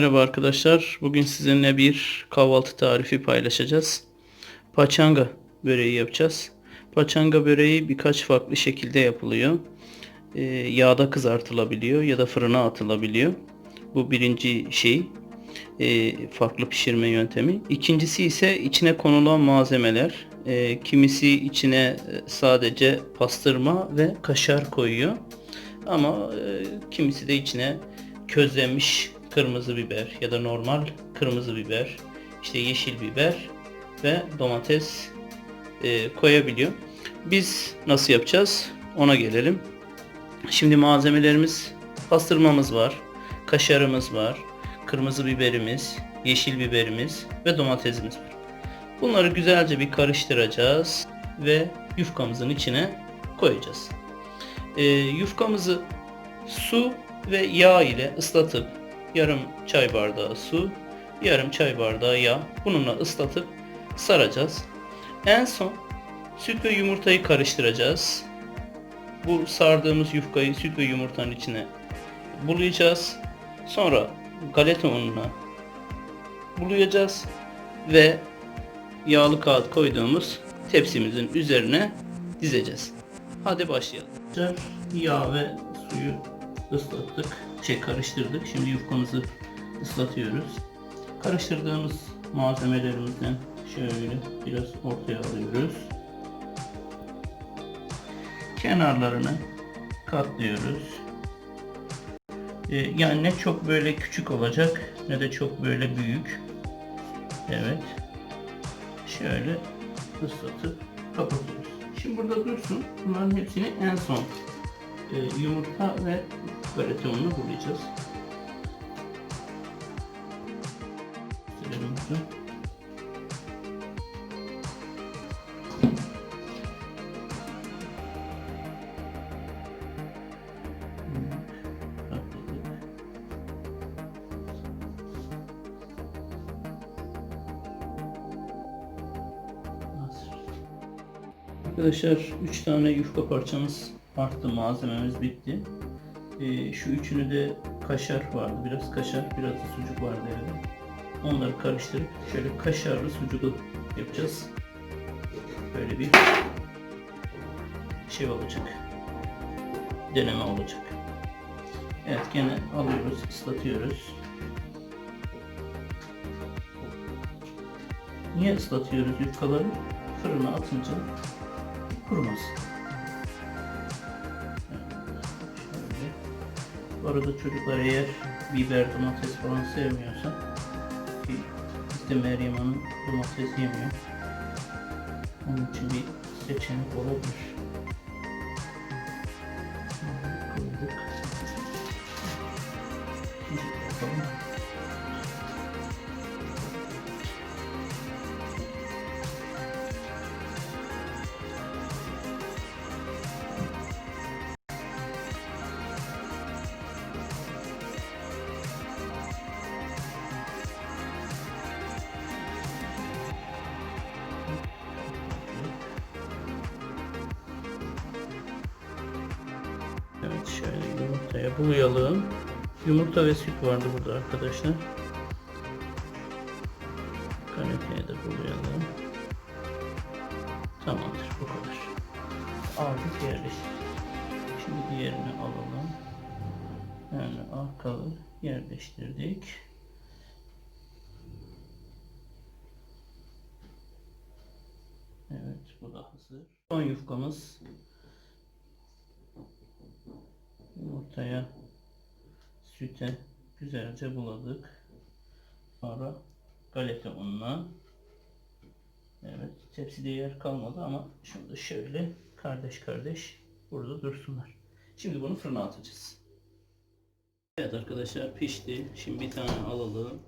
Merhaba arkadaşlar. Bugün sizinle bir kahvaltı tarifi paylaşacağız. Paçanga böreği yapacağız. Paçanga böreği birkaç farklı şekilde yapılıyor. Ee, yağda kızartılabiliyor ya da fırına atılabiliyor. Bu birinci şey. Ee, farklı pişirme yöntemi. İkincisi ise içine konulan malzemeler. Ee, kimisi içine e, sadece pastırma ve kaşar koyuyor. Ama e, kimisi de içine közlenmiş kırmızı biber ya da normal kırmızı biber, işte yeşil biber ve domates e, koyabiliyor. Biz nasıl yapacağız? Ona gelelim. Şimdi malzemelerimiz pastırmamız var, kaşarımız var, kırmızı biberimiz, yeşil biberimiz ve domatesimiz var. Bunları güzelce bir karıştıracağız ve yufkamızın içine koyacağız. E, yufkamızı su ve yağ ile ıslatıp yarım çay bardağı su, yarım çay bardağı yağ bununla ıslatıp saracağız. En son süt ve yumurtayı karıştıracağız. Bu sardığımız yufkayı süt ve yumurtanın içine bulayacağız. Sonra galeta ununa bulayacağız ve yağlı kağıt koyduğumuz tepsimizin üzerine dizeceğiz. Hadi başlayalım. Yağ ve suyu ıslattık. Şey karıştırdık. Şimdi yufkamızı ıslatıyoruz. Karıştırdığımız malzemelerimizden şöyle biraz ortaya alıyoruz. Kenarlarını katlıyoruz. Ee, yani ne çok böyle küçük olacak ne de çok böyle büyük. Evet. Şöyle ıslatıp kapatıyoruz. Şimdi burada dursun. Bunların hepsini en son e, yumurta ve Katladık. Hazır. Arkadaşlar 3 tane yufka parçamız arttı. Malzememiz bitti. Ee, şu üçünü de kaşar vardı. Biraz kaşar, biraz da sucuk vardı evde. Onları karıştırıp şöyle kaşarlı sucuklu yapacağız. Böyle bir şey olacak. Deneme olacak. Evet gene alıyoruz, ıslatıyoruz. Niye ıslatıyoruz yufkaları? Fırına atınca kurumasın. Arada çocuklar eğer biber, domates falan sevmiyorsa ki işte Meryem Hanım domates yemiyor. Onun için bir seçenek olabilir. Şöyle yumurtaya bulayalım. Yumurta ve süt vardı burada arkadaşlar. Kanepeye de bulayalım. Tamamdır bu kadar. Aldık yerleştirdik. Şimdi diğerini alalım. Yani arkalı yerleştirdik. Evet bu da hazır. Son yufkamız yumurtaya süte güzelce buladık. Sonra galeta ununa Evet tepside yer kalmadı ama şunu da şöyle kardeş kardeş burada dursunlar. Şimdi bunu fırına atacağız. Evet arkadaşlar pişti. Şimdi bir tane alalım.